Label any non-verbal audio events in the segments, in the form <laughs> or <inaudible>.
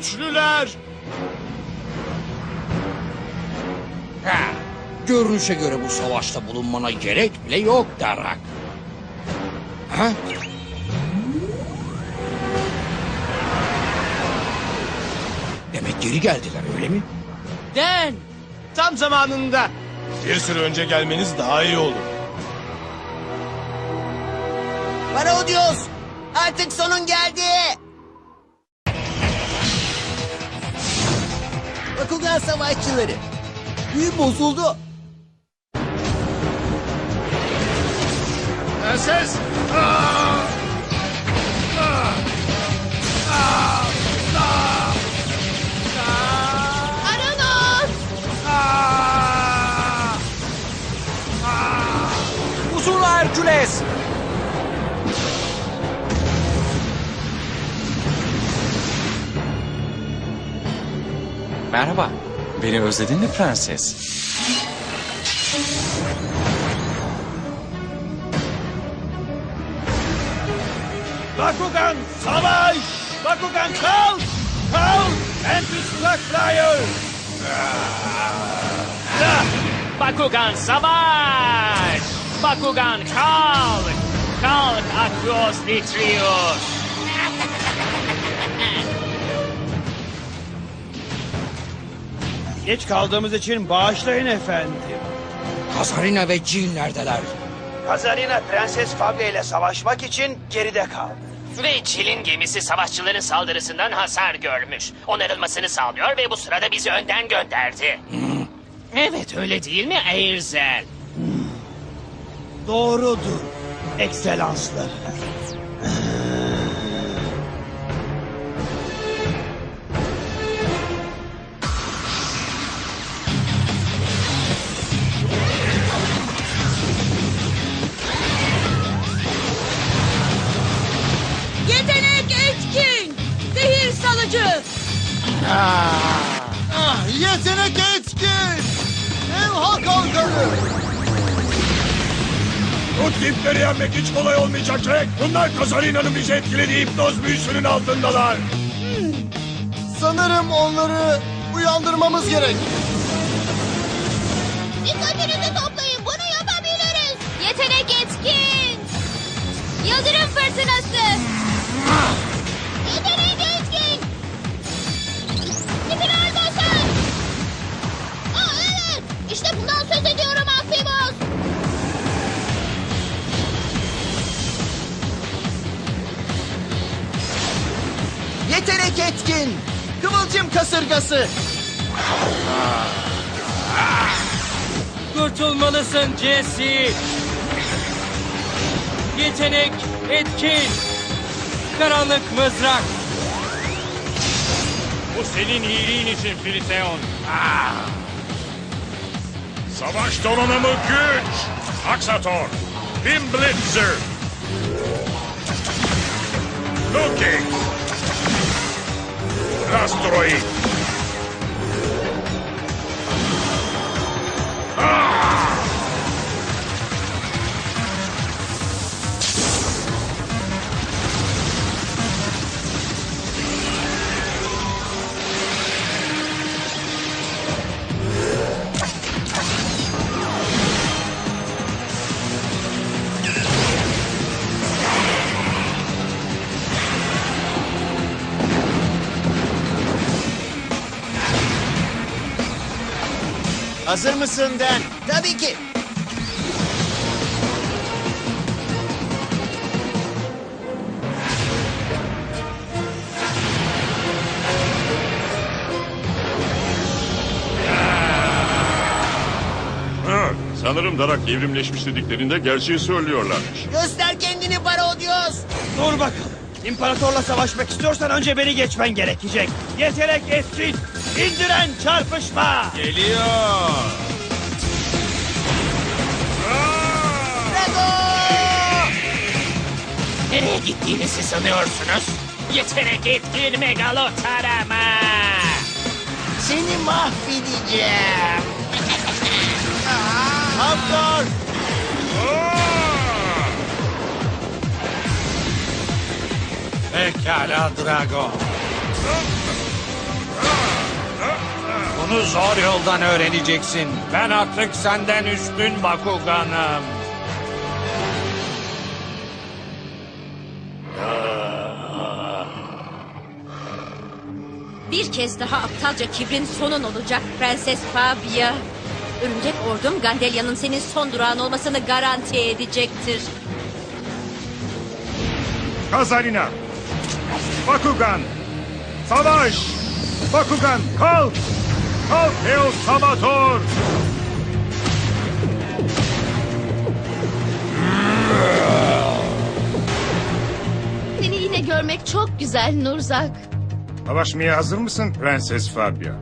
güçlüler. Ha, görünüşe göre bu savaşta bulunmana gerek bile yok Darak. Ha? Demek geri geldiler öyle mi? Den, tam zamanında. Bir süre önce gelmeniz daha iyi olur. Parodius! Artık sonun geldi. Bakugan savaşçıları. Büyü bozuldu. Ses. Aranos! Herküles. Merhaba. Beni özledin mi prenses? Bakugan savaş! Bakugan kalk! Kalk! Ventus Blackflyer! Bakugan savaş! Bakugan kalk! Kalk Akros Vitrius! Geç kaldığımız için bağışlayın efendim. Kazarina ve Jill neredeler? Kazarina Prenses Fabia ile savaşmak için geride kaldı. Ve Çil'in gemisi savaşçıların saldırısından hasar görmüş. Onarılmasını sağlıyor ve bu sırada bizi önden gönderdi. Evet öyle değil mi Eirzel? Doğrudur. Ekselansları. Yetenek etkin! Evha kalkanı! Bu tipleri yenmek hiç kolay olmayacak Jack. Bunlar Kazarina'nın bizi etkilediği hipnoz büyüsünün altındalar. Sanırım onları uyandırmamız gerek. Dikkatinizi toplayın, bunu yapabiliriz! Yetenek etkin! Yıldırım fırtınası! Etkin. Kıvılcım kasırgası. Kurtulmalısın Jesse. Yetenek etkin. Karanlık mızrak. Bu senin iyiliğin için Filiteon. Savaş donanımı güç. Aksator. Bim Blitzer. Loki. destruir. Hazır mısın Den? Tabii ki. Ha, sanırım Darak evrimleşmiş dediklerinde gerçeği söylüyorlarmış. Göster kendini Parodius. Dur bakalım. İmparatorla savaşmak istiyorsan önce beni geçmen gerekecek. Yetenek etkin. İndiren çarpışma. Geliyor. Nereye gittiğinizi sanıyorsunuz? Yetenek etkin megalotarama! Seni mahvedeceğim. Hamdar. Pekala Drago. Bunu zor yoldan öğreneceksin. Ben artık senden üstün Bakuganım. Bir kez daha aptalca kibrin sonun olacak Prenses Fabia. Örümcek ordum Gandelya'nın senin son durağın olmasını garanti edecektir. Kazarina. Bakugan. Savaş. Bakugan kalk. Kalk Eos Sabator. Seni yine görmek çok güzel Nurzak. Savaşmaya hazır mısın Prenses Fabia?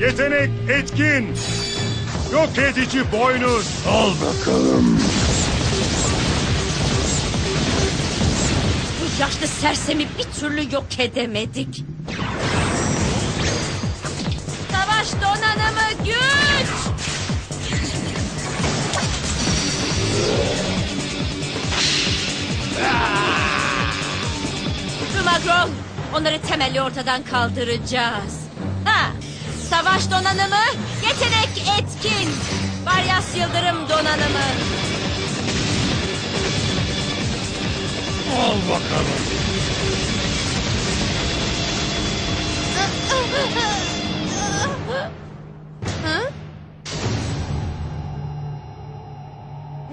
Yetenek etkin. Yok edici boynuz. Al bakalım. Yaşlı sersemi bir türlü yok edemedik. Savaş donanımı güç! Rumagron, onları temelli ortadan kaldıracağız. Ha, savaş donanımı, yetenek etkin. Varyas Yıldırım donanımı. Al bakalım.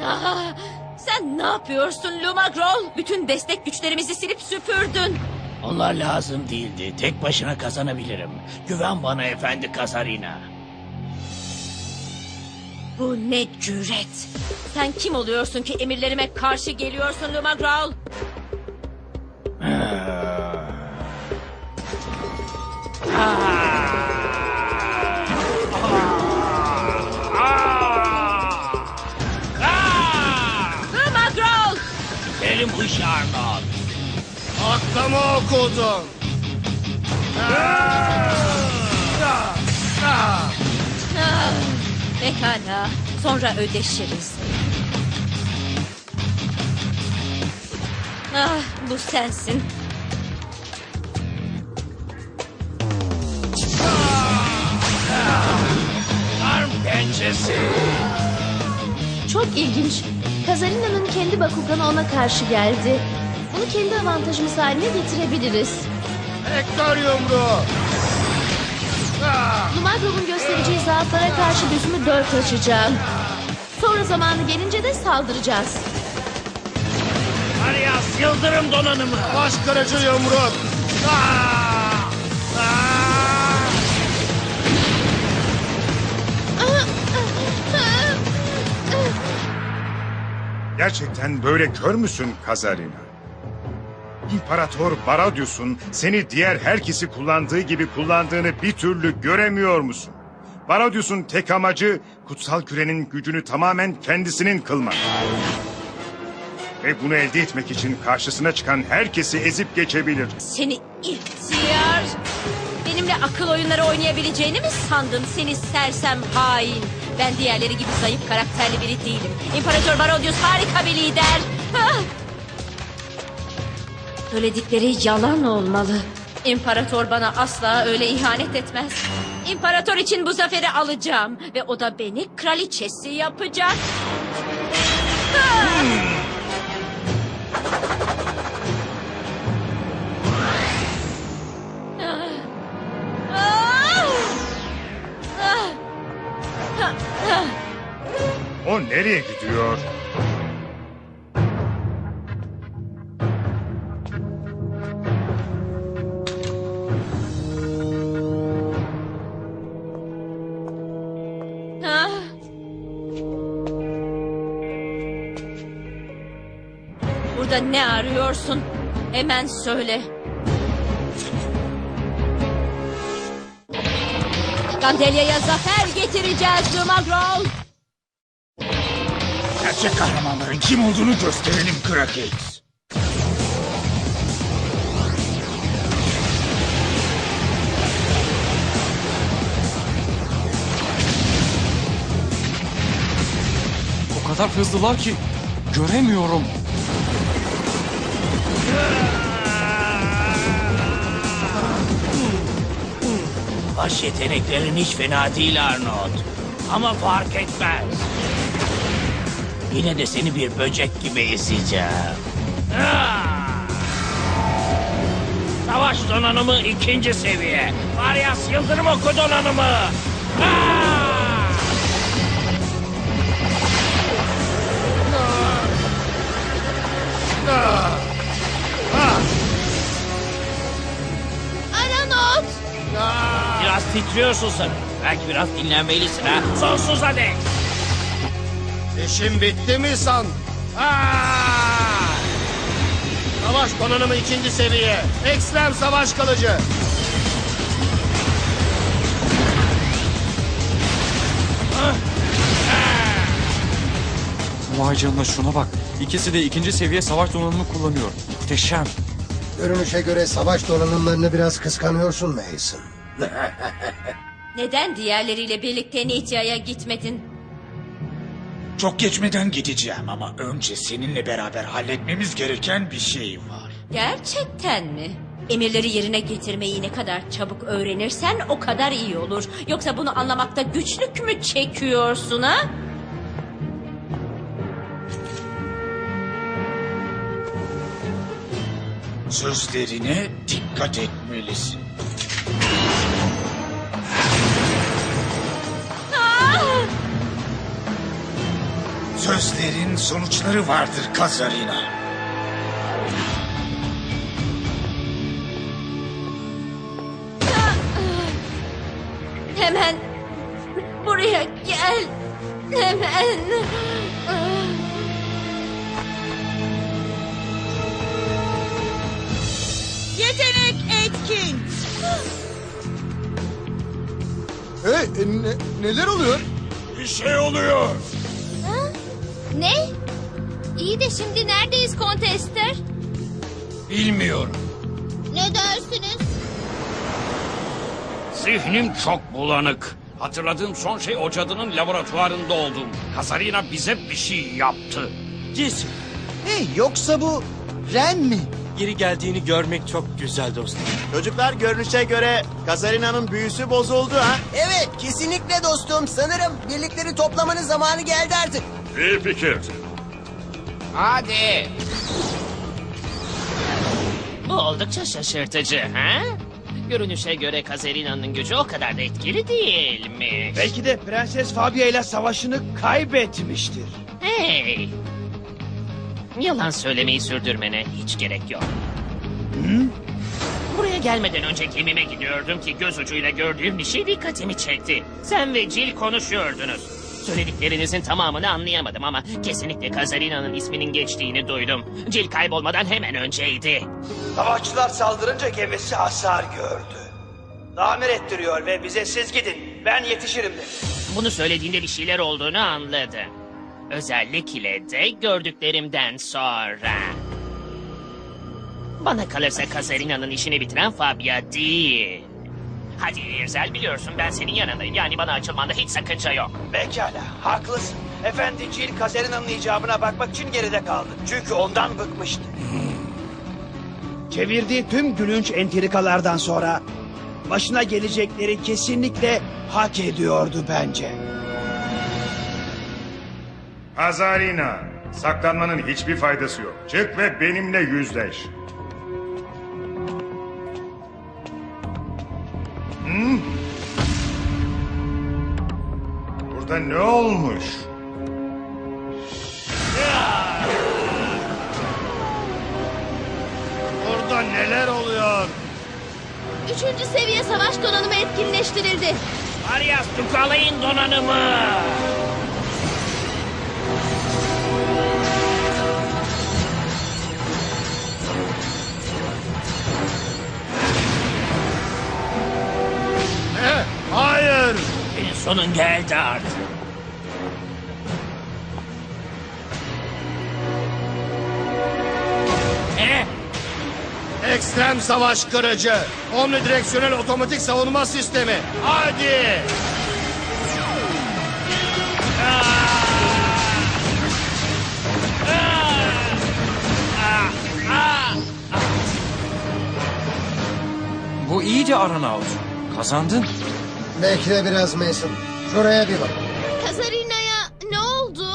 Ah, sen ne yapıyorsun Lumagrol? Bütün destek güçlerimizi silip süpürdün. Onlar lazım değildi. Tek başına kazanabilirim. Güven bana efendi Kazarina. Bu ne cüret? Sen kim oluyorsun ki emirlerime karşı geliyorsun Lumagrol? Lumagrol! Benim hışarla. Aklımı okudun. Ah, Pekala, sonra ödeşiriz. Ah, bu sensin. Pençesi. Çok ilginç. Kazarina'nın kendi Bakuganı ona karşı geldi. Bunu kendi avantajımız haline getirebiliriz. Hector yumruğu. Lumagrov'un göstereceği zaaflara karşı gözümü dört açacağım. Sonra zamanı gelince de saldıracağız. Arias Yıldırım donanımı. Baş kırıcı yumruk. Gerçekten böyle kör müsün Kazarina? İmparator Baradius'un seni diğer herkesi kullandığı gibi kullandığını bir türlü göremiyor musun? Baradius'un tek amacı kutsal kürenin gücünü tamamen kendisinin kılmak. Ve bunu elde etmek için karşısına çıkan herkesi ezip geçebilir. Seni ihtiyar! Benimle akıl oyunları oynayabileceğini mi sandın seni sersem hain? Ben diğerleri gibi zayıf karakterli biri değilim. İmparator Barodius harika bir lider. Ah! Söyledikleri yalan olmalı. İmparator bana asla öyle ihanet etmez. İmparator için bu zaferi alacağım. Ve o da beni kraliçesi yapacak. O nereye gidiyor? Ne arıyorsun? Hemen söyle. Gandelya'ya zafer getireceğiz Lumagrol. Gerçek kahramanların kim olduğunu gösterelim Krakix. O kadar hızlılar ki göremiyorum. Savaş yeteneklerin hiç fena değil Arnold. Ama fark etmez. Yine de seni bir böcek gibi ezeceğim. Ah! Savaş donanımı ikinci seviye. Varyas Yıldırım Oku donanımı. Ah! Aranot! Biraz titriyorsun sanırım. Belki biraz dinlenmelisin ha. Sonsuza dek. İşim bitti mi san? Savaş donanımı ikinci seviye. Ekstrem savaş kılıcı. Vay canına şuna bak. İkisi de ikinci seviye savaş donanımı kullanıyor. Muhteşem. Görünüşe göre savaş donanımlarını biraz kıskanıyorsun Mason. <laughs> Neden diğerleriyle birlikte Nitya'ya gitmedin? Çok geçmeden gideceğim ama önce seninle beraber halletmemiz gereken bir şey var. Gerçekten mi? Emirleri yerine getirmeyi ne kadar çabuk öğrenirsen o kadar iyi olur. Yoksa bunu anlamakta güçlük mü çekiyorsun ha? Sözlerine dikkat etmelisin. Sözlerin sonuçları vardır Kazarina. Hemen buraya gel. Hemen. Hey, neler oluyor? Bir şey oluyor. Ne? İyi de şimdi neredeyiz kontester? Bilmiyorum. Ne dersiniz? Zihnim çok bulanık. Hatırladığım son şey o cadının laboratuvarında oldum. Kazarina bize bir şey yaptı. Cis. Hey, yoksa bu Ren mi? Geri geldiğini görmek çok güzel dostum. Çocuklar görünüşe göre Kazarina'nın büyüsü bozuldu ha? Evet, kesinlikle dostum. Sanırım birlikleri toplamanın zamanı geldi artık. İyi fikir. Hadi. Bu oldukça şaşırtıcı ha? Görünüşe göre Kazerina'nın gücü o kadar da etkili değil mi? Belki de Prenses Fabia ile savaşını kaybetmiştir. Hey! Yalan söylemeyi sürdürmene hiç gerek yok. Buraya gelmeden önce gemime gidiyordum ki göz ucuyla gördüğüm bir şey dikkatimi çekti. Sen ve Jill konuşuyordunuz. Söylediklerinizin tamamını anlayamadım ama kesinlikle Kazarina'nın isminin geçtiğini duydum. Jill kaybolmadan hemen önceydi. Savaşçılar saldırınca gemisi hasar gördü. Tamir ettiriyor ve bize siz gidin. Ben yetişirim dedi. Bunu söylediğinde bir şeyler olduğunu anladım. Özellikle de gördüklerimden sonra. Bana kalırsa Kazarina'nın işini bitiren Fabia değil. Hadi İrzel biliyorsun ben senin yanındayım. Yani bana açılmanda hiç sakınca yok. Pekala, haklısın. Efendi Jill Kazerina'nın icabına bakmak için geride kaldı. Çünkü ondan bıkmıştı. Çevirdiği tüm gülünç entrikalardan sonra başına gelecekleri kesinlikle hak ediyordu bence. Kazarina, saklanmanın hiçbir faydası yok. Çık ve benimle yüzleş. Hı? Burada ne olmuş? Burada neler oluyor? Üçüncü seviye savaş donanımı etkinleştirildi. Arias Tukalay'ın donanımı. Sonun geldi artık. Eh, Ekstrem savaş kırıcı. Omnidireksiyonel otomatik savunma sistemi. Hadi. Bu iyice Aranaut. Kazandın. Bekle biraz Mason. Şuraya bir bak. Kazarina'ya ne oldu?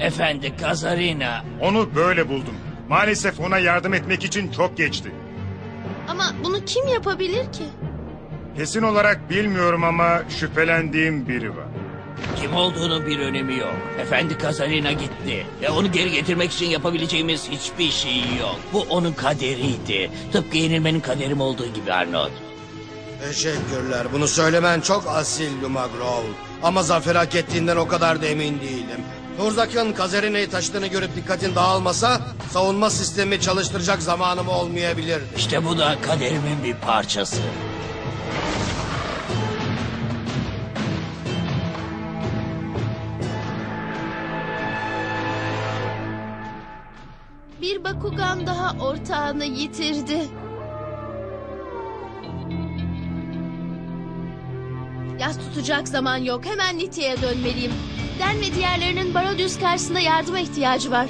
Efendi Kazarina. Onu böyle buldum. Maalesef ona yardım etmek için çok geçti. Ama bunu kim yapabilir ki? Kesin olarak bilmiyorum ama şüphelendiğim biri var. Kim olduğunun bir önemi yok. Efendi Kazarina gitti. Ve onu geri getirmek için yapabileceğimiz hiçbir şey yok. Bu onun kaderiydi. Tıpkı yenilmenin kaderim olduğu gibi Arnold. Teşekkürler. Bunu söylemen çok asil Lumagrov. Ama zafer hak ettiğinden o kadar da emin değilim. Turzak'ın Kazerina'yı taşıdığını görüp dikkatin dağılmasa... ...savunma sistemi çalıştıracak zamanım olmayabilir. İşte bu da kaderimin bir parçası. Bakugan daha ortağını yitirdi. Yas tutacak zaman yok. Hemen Nitya'ya dönmeliyim. Den ve diğerlerinin Barodius karşısında yardıma ihtiyacı var.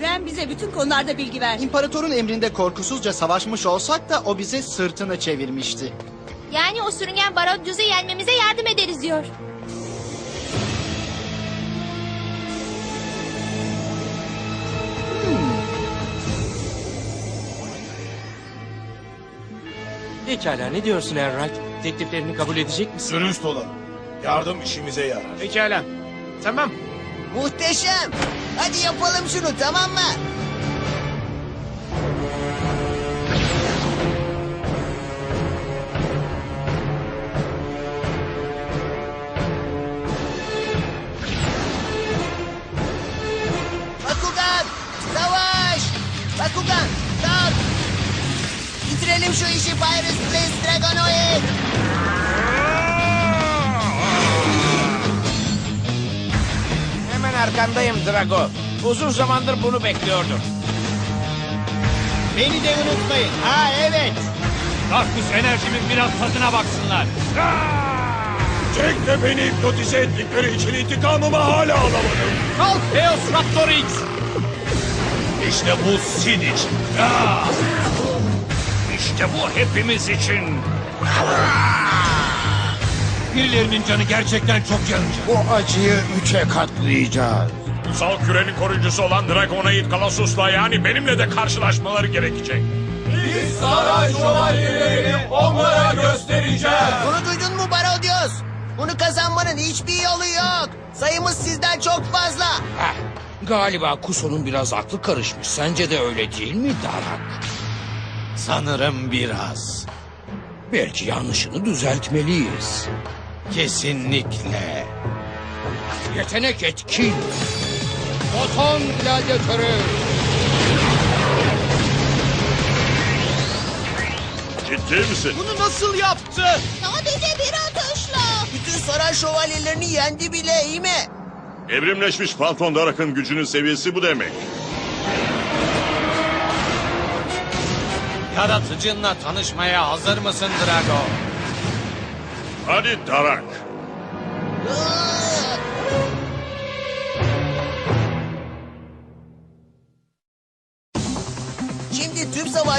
Ren bize bütün konularda bilgi ver. İmparatorun emrinde korkusuzca savaşmış olsak da o bize sırtını çevirmişti. Yani o sürüngen Barodius'u yenmemize yardım ederiz diyor. Pekala ne diyorsun Errak? Tekliflerini kabul edecek misin? Dürüst olalım. Yardım işimize yarar. Pekala. Tamam. Muhteşem. Hadi yapalım şunu tamam mı? Drago. Uzun zamandır bunu bekliyordum. Beni de unutmayın. Ha evet. Darkus enerjimin biraz tadına baksınlar. Jack de beni hipnotize ettikleri için intikamımı hala alamadım. Kalk Eos Raptor X. İşte bu Sid için. İşte bu hepimiz için. Birilerinin canı gerçekten çok yanacak. Bu acıyı üçe katlayacağız. Kutsal kürenin koruyucusu olan Dragonoid Colossus'la yani benimle de karşılaşmaları gerekecek. Biz saray şövalyelerini onlara göstereceğiz. Bunu duydun mu Barodios? Bunu kazanmanın hiçbir yolu yok. Sayımız sizden çok fazla. Galiba Kuso'nun biraz aklı karışmış. Sence de öyle değil mi Darak? Sanırım biraz. Belki yanlışını düzeltmeliyiz. Kesinlikle. Yetenek etkin. Foton gladyatörü. Ciddi misin? Bunu nasıl yaptı? Sadece bir atışla. Bütün saray şövalyelerini yendi bile iyi mi? Evrimleşmiş Phantom Darak'ın gücünün seviyesi bu demek. Yaratıcınla tanışmaya hazır mısın Drago? Hadi Darak. Şimdi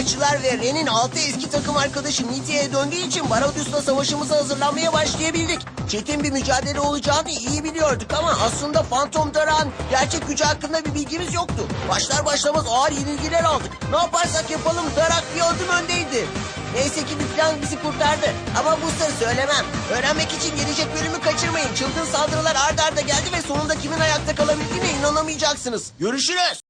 savaşçılar ve Ren'in altı eski takım arkadaşı Nitya'ya döndüğü için Barodius'la savaşımıza hazırlanmaya başlayabildik. Çetin bir mücadele olacağını iyi biliyorduk ama aslında Phantom Darak'ın gerçek gücü hakkında bir bilgimiz yoktu. Başlar başlamaz ağır yenilgiler aldık. Ne yaparsak yapalım Darak bir adım öndeydi. Neyse ki bir plan bizi kurtardı. Ama bu sır söylemem. Öğrenmek için gelecek bölümü kaçırmayın. Çılgın saldırılar ard arda geldi ve sonunda kimin ayakta kalabildiğine inanamayacaksınız. Görüşürüz.